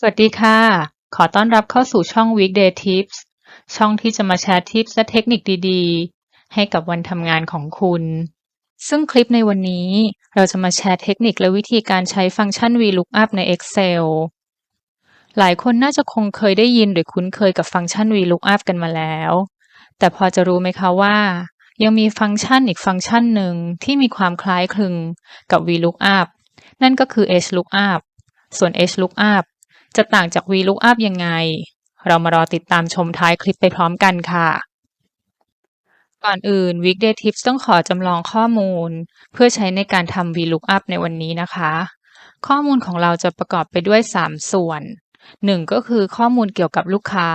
สวัสดีค่ะ ขอต้อนรับเข้าสู่ช่อง Weekday Tips ช่องที่จะมาแชร์ทิปและเทคนิคดีๆ ให้กับวันทำงานของคุณ ซึ่งคลิปในวันนี้เราจะมาแชร์เทคนิคและวิธีการใช้ฟังก์ชัน VLOOKUP ใน Excel หลายคนน่าจะคงเคยได้ยินหรือคุ้นเคยกับฟังก์ชัน VLOOKUP กันมาแล้ว แต่พอจะรู้ไหมคะว่า ยังมีฟังก์ชันอีกฟังก์ชันหนึ่งที่มีความคล้ายคลึงกับ VLOOKUP นั่นก็คือ HLOOKUP ส่วน HLOOKUP จะต่างจาก VLOOKUP ยังไง เรามารอติดตามชมท้ายคลิปไปพร้อมกันค่ะ ก่อนอื่น Weekday Tips ต้องขอจำลองข้อมูล เพื่อใช้ในการทำ VLOOKUP ในวันนี้นะคะ ข้อมูลของเราจะประกอบไปด้วย 3 ส่วน 1 ก็คือข้อมูลเกี่ยวกับลูกค้า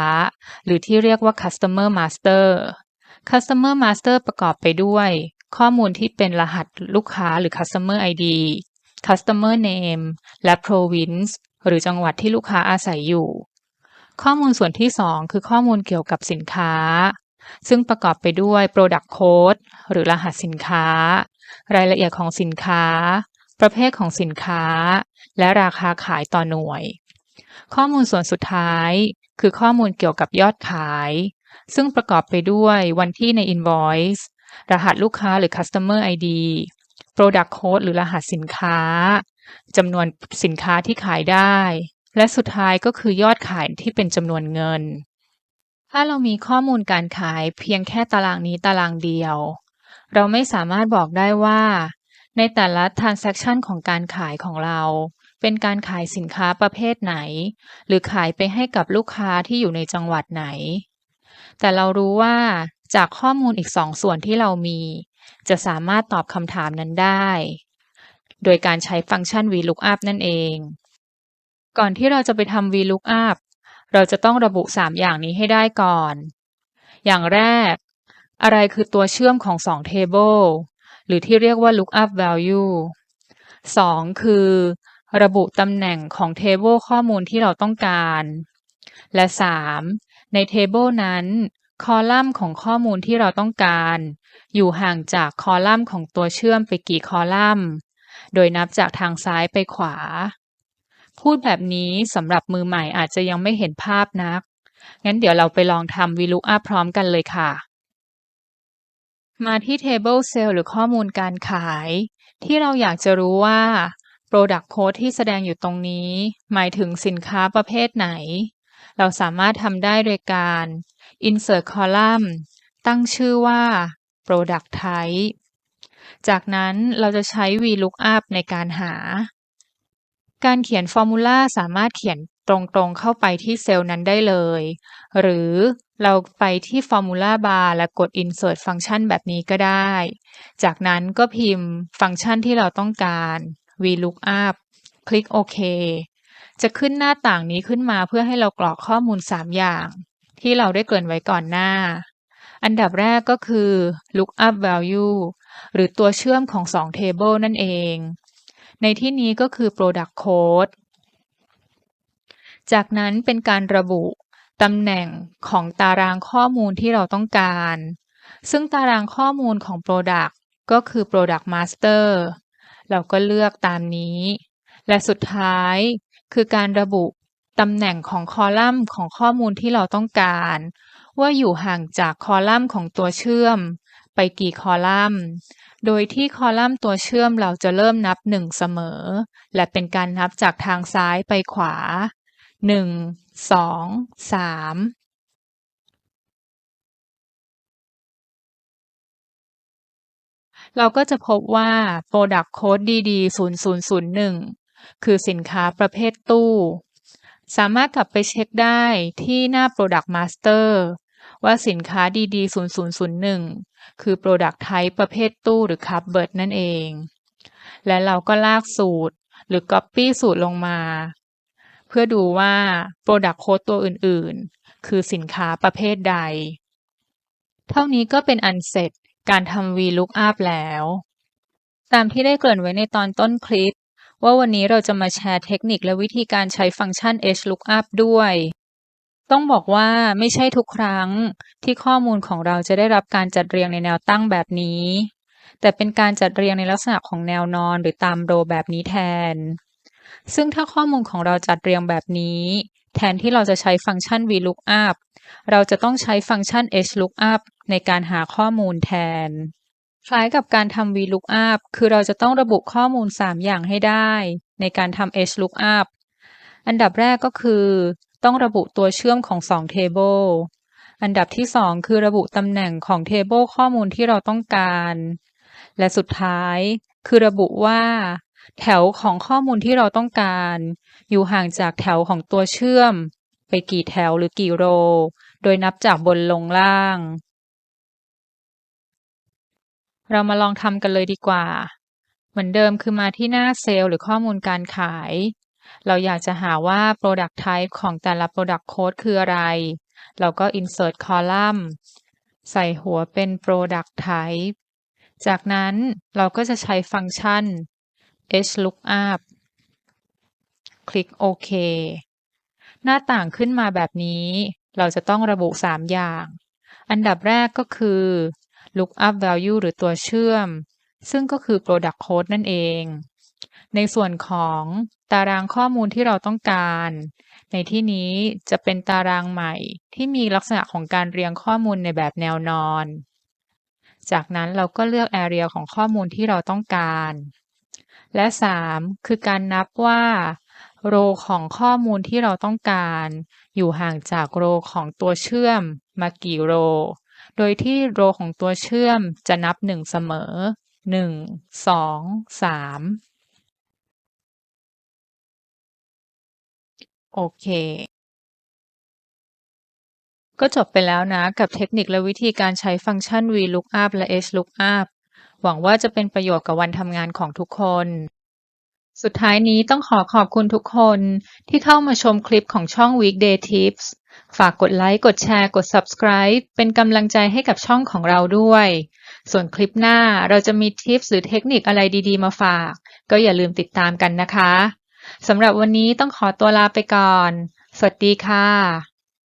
หรือที่เรียกว่า Customer Master Customer Master ประกอบไปด้วย ข้อมูลที่เป็นรหัสลูกค้าหรือ Customer ID Customer Name และ Province หรือจังหวัดที่ลูกค้าอาศัยอยู่ ข้อมูลส่วนที่ 2 คือข้อมูลเกี่ยวกับสินค้า ซึ่งประกอบไปด้วย Product Code หรือรหัสสินค้า รายละเอียดของสินค้า ประเภทของสินค้า และราคาขายต่อหน่วย ข้อมูลส่วนสุดท้าย คือข้อมูลเกี่ยวกับยอดขาย ซึ่งประกอบไปด้วยวันที่ใน Invoice รหัสลูกค้าหรือ Customer ID Product Code หรือรหัสสินค้า จำนวนสินค้าที่ขายได้ และสุดท้ายก็คือยอดขายที่เป็นจำนวนเงิน ถ้าเรามีข้อมูลการขายเพียงแค่ตารางนี้ตารางเดียว เราไม่สามารถบอกได้ว่า ในแต่ละ transaction ของการขายของเรา เป็นการขายสินค้าประเภทไหน หรือขายไปให้กับลูกค้าที่อยู่ในจังหวัดไหน แต่เรารู้ว่าจากข้อมูลอีกสองส่วนที่เรามี จะสามารถตอบคำถามนั้นได้ โดยการใช้ฟังก์ชัน VLOOKUP นั่นเอง ก่อนที่เราจะไปทำ VLOOKUP เราจะต้องระบุ 3 อย่างนี้ให้ได้ก่อน อย่างแรก อะไรคือตัวเชื่อมของ 2 Table หรือที่เรียกว่า Lookup Value 2. คือ ระบุตำแหน่งของ Table ข้อมูลที่เราต้องการ และ 3. ใน Table นั้นคอลัมน์ของข้อมูลที่เราต้องการ อยู่ห่างจากคอลัมน์ของตัวเชื่อมไปกี่คอลัมน์ โดยนับจากทางซ้ายไปขวา พูดแบบนี้สำหรับมือใหม่อาจจะยังไม่เห็นภาพนัก งั้นเดี๋ยวเราไปลองทำ VLOOKUP พร้อมกันเลยค่ะ มาที่ Table Cell หรือข้อมูลการขาย ที่เราอยากจะรู้ว่า Product Code ที่แสดงอยู่ตรงนี้ หมายถึงสินค้าประเภทไหน เราสามารถทำได้โดยการ Insert Column ตั้งชื่อว่า Product Type จากนั้นเราจะใช้ VLOOKUP ในการหา การเขียนฟอร์มูลาสามารถเขียนตรงๆเข้าไปที่เซลล์นั้นได้เลย หรือเราไปที่ฟอร์มูลาบาร์และกด Insert ฟังก์ชันแบบนี้ก็ได้ จากนั้นก็พิมพ์ฟังก์ชันที่เราต้องการ VLOOKUP คลิกโอเคจะขึ้นหน้าต่างนี้ขึ้นมาเพื่อให้เรากรอกข้อมูล 3 อย่าง ที่เราได้เกริ่นไว้ก่อนหน้า อันดับแรกก็คือ lookup value หรือตัวเชื่อมของ 2 Table นั่นเอง ในที่นี้ก็คือ Product Code จากนั้นเป็นการระบุตำแหน่งของตารางข้อมูลที่เราต้องการ ซึ่งตารางข้อมูลของ Product ก็คือ Product Master เราก็เลือกตามนี้ และสุดท้ายคือการระบุตำแหน่งของคอลัมน์ของข้อมูลที่เราต้องการ ว่าอยู่ห่างจากคอลัมน์ของตัวเชื่อม ไปกี่คอลัมน์ โดยที่คอลัมน์ตัวเชื่อมเราจะเริ่มนับ 1 เสมอ และเป็นการนับจากทางซ้ายไปขวา 1 2 3เราก็จะพบว่า Product Code DD 0001 คือสินค้าประเภทตู้ สามารถกลับไปเช็คได้ที่หน้า Product Master ว่าสินค้าดีๆ 0001 คือ Product Type ประเภทตู้หรือ Cupboard นั่นเอง และเราก็ลากสูตรหรือ Copy สูตรลงมา เพื่อดูว่า Product Code ตัวอื่นๆ คือสินค้าประเภทใด เท่านี้ก็เป็นอันเสร็จการทำ VLOOKUP แล้ว ตามที่ได้เกริ่นไว้ในตอนต้นคลิป ว่าวันนี้เราจะมาแชร์เทคนิคและวิธีการใช้ฟังก์ชัน HLOOKUP ด้วย ต้องบอกว่าไม่ใช่ทุกครั้งที่ข้อมูลของเราจะได้รับการจัดเรียงในแนวตั้งแบบนี้ แต่เป็นการจัดเรียงในลักษณะของแนวนอนหรือตามโรแบบนี้แทน ซึ่งถ้าข้อมูลของเราจัดเรียงแบบนี้ แทนที่เราจะใช้ฟังก์ชัน VLOOKUP เราจะต้องใช้ฟังก์ชัน HLOOKUP ในการหาข้อมูลแทน คล้ายกับการทำ VLOOKUP คือเราจะต้องระบุข้อมูล 3 อย่างให้ได้ ในการทำ HLOOKUP อันดับแรกก็คือ ต้องระบุตัวเชื่อมของ 2 Table อันดับที่ 2 คือระบุตำแหน่งของ Table ข้อมูลที่เราต้องการ และสุดท้ายคือระบุว่า แถวของข้อมูลที่เราต้องการ อยู่ห่างจากแถวของตัวเชื่อม ไปกี่แถวหรือกี่โร โดยนับจากบนลงล่าง เรามาลองทำกันเลยดีกว่า เหมือนเดิมคือมาที่หน้าเซลล์หรือข้อมูลการขาย เราอยากจะหาว่า Product Type ของแต่ละ Product Code คืออะไร เราก็ Insert Column ใส่หัวเป็น Product Type จากนั้นเราก็จะใช้ฟังก์ชัน HLOOKUP คลิกโอเคหน้าต่างขึ้นมาแบบนี้ เราจะต้องระบุ 3 อย่าง อันดับแรกก็คือ lookup value หรือตัวเชื่อม ซึ่งก็คือ product code นั่นเอง ในส่วนของ ตารางข้อมูลที่เราต้องการ ในที่นี้จะเป็นตารางใหม่ที่มีลักษณะของการเรียงข้อมูลในแบบแนวนอน จากนั้นเราก็เลือก area ของข้อมูลที่เราต้องการ และ 3 คือการนับว่าโรของข้อมูลที่เราต้องการ อยู่ห่างจากโรของตัวเชื่อมมากี่โร โดยที่โรของตัวเชื่อมจะนับ 1 เสมอ 1 2 3 โอเค ก็จบไปแล้วนะกับเทคนิคและวิธีการใช้ฟังก์ชัน VLOOKUP และ HLOOKUP หวังว่าจะเป็นประโยชน์กับวันทำงานของทุกคน สุดท้ายนี้ต้องขอขอบคุณทุกคนที่เข้ามาชมคลิปของช่อง Weekday Tips ฝากกดไลค์ กดแชร์ กด Subscribe เป็นกำลังใจให้กับช่องของเราด้วย ส่วนคลิปหน้าเราจะมีทิปส์หรือเทคนิคอะไรดีๆ มาฝาก ก็อย่าลืมติดตามกันนะคะ สำหรับวันนี้ต้องขอตัวลาไปก่อน สวัสดีค่ะ